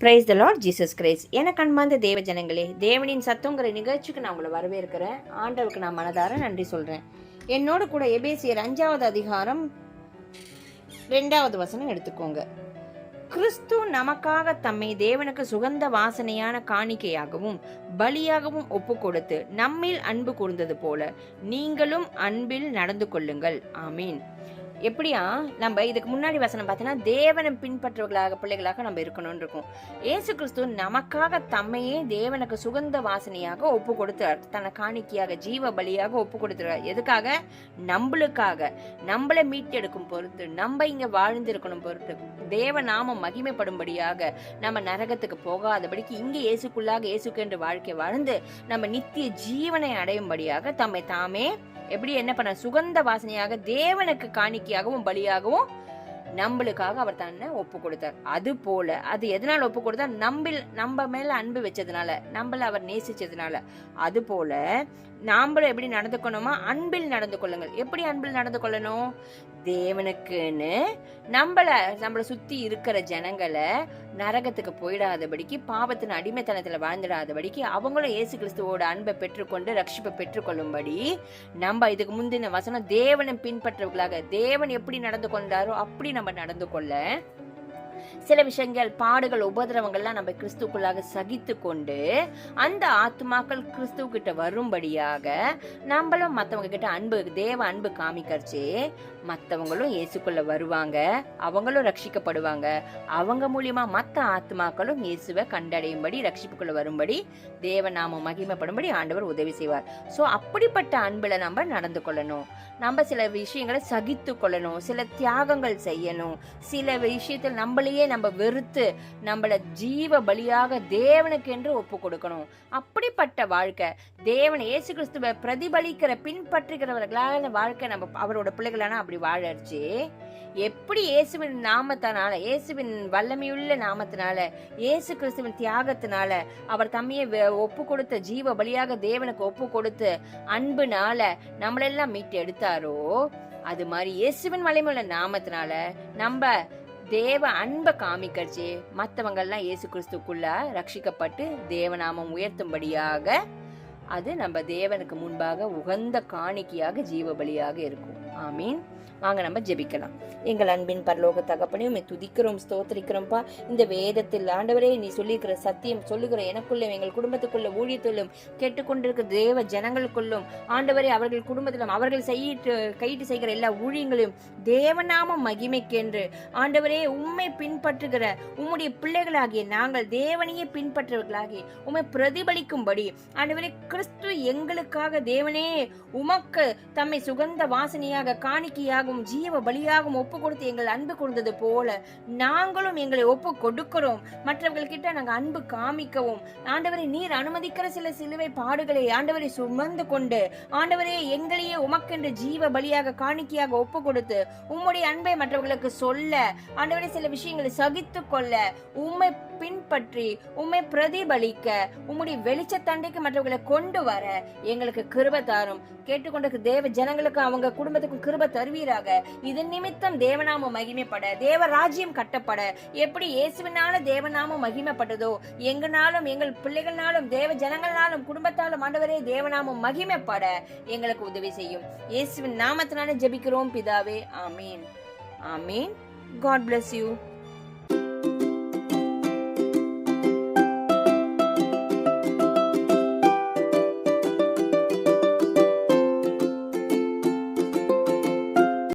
Praise the lord Jesus Christ எனக்கு அன்பார்ந்த தேவ ஜனங்களே தேவனின் சத்தங்கிற நிகழ்ச்சிக்கு நான் உங்களை வரவேற்கிறேன். ஆண்டவருக்கு நான் மனதார நன்றி சொல்கிறேன் என்னோட கூட எபேசியர் அஞ்சாவது அதிகாரம் ரெண்டாவது வசனம் எடுத்துக்கோங்க. கிறிஸ்து நமக்காக தம்மை தேவனுக்கு சுகந்த வாசனையான காணிக்கையாகவும் பலியாகவும் ஒப்பு கொடுத்து நம்மில் அன்பு கூர்ந்தது போல நீங்களும் அன்பில் நடந்து கொள்ளுங்கள். ஆமீன். எப்படியா? நம்ம இதுக்கு முன்னாடி வசனம் பார்த்தீங்கன்னா தேவனை பின்பற்றுவர்களாக பிள்ளைகளாக நம்ம இருக்கணும்னு இருக்கும். ஏசு கிறிஸ்து நமக்காக தம்மையே தேவனுக்கு சுகந்த வாசனையாக ஒப்பு கொடுத்தார் தன்னை காணிக்கையாக ஜீவ பலியாக ஒப்பு கொடுத்தார் எதுக்காக? நம்மளுக்காக. நம்மளை மீட்டெடுக்கும் பொறுத்து நம்ம இங்க வாழ்ந்திருக்கணும் பொறுத்து தேவ நாமம் மகிமைப்படும்படியாக நம்ம நரகத்துக்கு போகாதபடிக்கு இங்கே இயேசுக்குள்ளாக இயேசுக்கென்று வாழ்க்கை வாழ்ந்து நம்ம நித்திய ஜீவனை அடையும்படியாக தம்மை தாமே எப்படி என்ன பண்ண? சுகந்த வாசனையாக தேவனுக்கு காணிக்கையாகவும் பலியாகவும் நம்மளுக்காக அவர் தன்னை ஒப்பு கொடுத்தார். அது போல அது எதனால ஒப்பு கொடுத்தார்? நம்பில் நம்ம மேல அன்பு வச்சதுனால நம்மள அவர் நேசிச்சதுனால. அது போல நாம்பளும் எப்படி நடந்துக்கணுமா அன்பில் நடந்து கொள்ளுங்கள். எப்படி அன்பில் நடந்து கொள்ளணும்? தேவனுக்குன்னு நம்மள நம்மளை சுத்தி இருக்கிற ஜனங்களை நரகத்துக்கு போயிடாதபடிக்கு பாவத்தின் அடிமைத்தனத்துல வாழ்ந்துடாதபடிக்கு அவங்களும் இயேசு கிறிஸ்துவோட அன்பை பெற்றுக்கொண்டு ரட்சிப்பை பெற்றுக்கொள்ளும்படி நம்ம இதுக்கு முந்தின வசனம் தேவனை பின்பற்றவர்களாக தேவன் எப்படி நடந்து கொண்டாரோ அப்படி நம்ம நடந்து கொள்ள சில விஷயங்கள் பாடுகள் உபதிரவங்கள்லாம் நம்ம கிறிஸ்துக்குள்ளாக சகித்து கொண்டு அந்த ஆத்மாக்கள் கிறிஸ்துவ கிட்ட வரும்படியாக நம்மளும் மற்றவங்க கிட்ட அன்பு தேவ அன்பு காமிக்கரிச்சு மற்றவங்களும் இயேசுக்குள்ள வருவாங்க. அவங்களும் ரட்சிக்கப்படுவாங்க. அவங்க மூலியமா மற்ற ஆத்மாக்களும் இயேசுவை கண்டடையும்படி ரட்சிப்புக்குள்ள வரும்படி தேவ நாம மகிமைப்படும்படி ஆண்டவர் உதவி செய்வார். ஸோ அப்படிப்பட்ட அன்புல நம்ம நடந்து கொள்ளணும். நம்ம சில விஷயங்களை சகித்து கொள்ளணும் சில தியாகங்கள் செய்யணும். சில விஷயத்தில் நம்மளையே நம்ம வெறுத்து நம்மள ஜீவ பலியாக தேவனுக்கு என்று ஒப்பு கொடுக்கணும் அப்படிப்பட்ட வாழ்க்கை தேவனை இயேசு கிறிஸ்துவை பிரதிபலிக்கிற பின்பற்றுகிறவர்களான வாழ்க்கை நம்ம அவரோட பிள்ளைகளான அப்படி வாழறிச்சு. எப்படி இயேசுவின் நாமத்தினால இயேசுவின் வல்லமையுள்ள நாமத்தினால இயேசு கிறிஸ்துவின் தியாகத்தினால அவர் தம்மையை ஒப்பு கொடுத்த ஜீவ பலியாக தேவனுக்கு ஒப்பு கொடுத்து அன்புனால நம்மளெல்லாம் மீட்டு எடுத்தாரோ அது மாதிரி இயேசுவின் வலிமையுள்ள நாமத்தினால நம்ம தேவ அன்பை காமிக்கச்சு மற்றவங்கள்லாம் இயேசு கிறிஸ்துக்குள்ள ரட்சிக்கப்பட்டு தேவநாமம் உயர்த்தும்படியாக அது நம்ம தேவனுக்கு முன்பாக உகந்த காணிக்கையாக ஜீவபலியாக இருக்கும். ஆமீன். வாங்க நம்ம ஜெபிக்கலாம். எங்கள் அன்பின் பரலோக தகப்பனே உண்மை துதிக்கிறோம் ஸ்தோத்திரிக்கிறோம்ப்பா இந்த வேதத்தில் ஆண்டவரே நீ சொல்லியிருக்கிற சத்தியம் சொல்லுகிற எனக்குள்ளும் எங்கள் குடும்பத்துக்குள்ள ஊழியத்திலும் கேட்டுக்கொண்டிருக்கிற தேவ ஜனங்களுக்குள்ளும் ஆண்டவரே அவர்கள் குடும்பத்திலும் அவர்கள் செய்யிட்டு கையிட்டு செய்கிற எல்லா ஊழியங்களையும் தேவநாம மகிமைக்கென்று. ஆண்டவரே உண்மை பின்பற்றுகிற உம்முடைய பிள்ளைகளாகிய நாங்கள் தேவனையே பின்பற்றுவர்களாகி உண்மை பிரதிபலிக்கும்படி. ஆண்டவரே கிறிஸ்து எங்களுக்காக தேவனே உமக்கு தம்மை சுகந்த வாசனையாக காணிக்கையாகவும் ஜீவ பலியாகவும் ஒப்பு கொடுத்து எங்கள் அன்பு கொடுத்தது போல நாங்களும் எங்களை ஒப்பு கொடுக்கிறோம். மற்றவர்கள்கிட்ட நாங்கள் அன்பு காமிக்கவும். ஆண்டவரை நீர் அனுமதிக்கிற சில சிலுவை பாடுகளை ஆண்டவரை சுமந்து கொண்டு ஆண்டவரே எங்களையே உமக்கென்று ஜீவ பலியாக காணிக்கையாக ஒப்பு கொடுத்து உம்முடைய அன்பை மற்றவர்களுக்கு சொல்ல ஆண்டவரே சில விஷயங்களை சகித்து கொள்ள உம்மை பின்பற்றி உம்மை பிரதிபலிக்க உம்முடைய வெளிச்சத்தண்டைக்கு மற்றவர்களை கொண்டு வர எங்களுக்கு கிருப தாரும். கேட்டுக்கொண்ட தேவ ஜனங்களுக்கு அவங்க குடும்பத்துக்கு குடும்பத்துக்கும் கிருப தருவீராக. இதன் நிமித்தம் தேவநாம மகிமைப்பட தேவ ராஜ்யம் கட்டப்பட. எப்படி இயேசுவினால தேவநாமம் மகிமைப்பட்டதோ எங்கனாலும் எங்கள் பிள்ளைகள்னாலும் தேவ ஜனங்களாலும் குடும்பத்தாலும் ஆண்டவரே தேவநாமம் மகிமைப்பட எங்களுக்கு உதவி செய்யும். இயேசுவின் நாமத்தினால ஜெபிக்கிறோம் பிதாவே. ஆமீன். ஆமீன். God bless you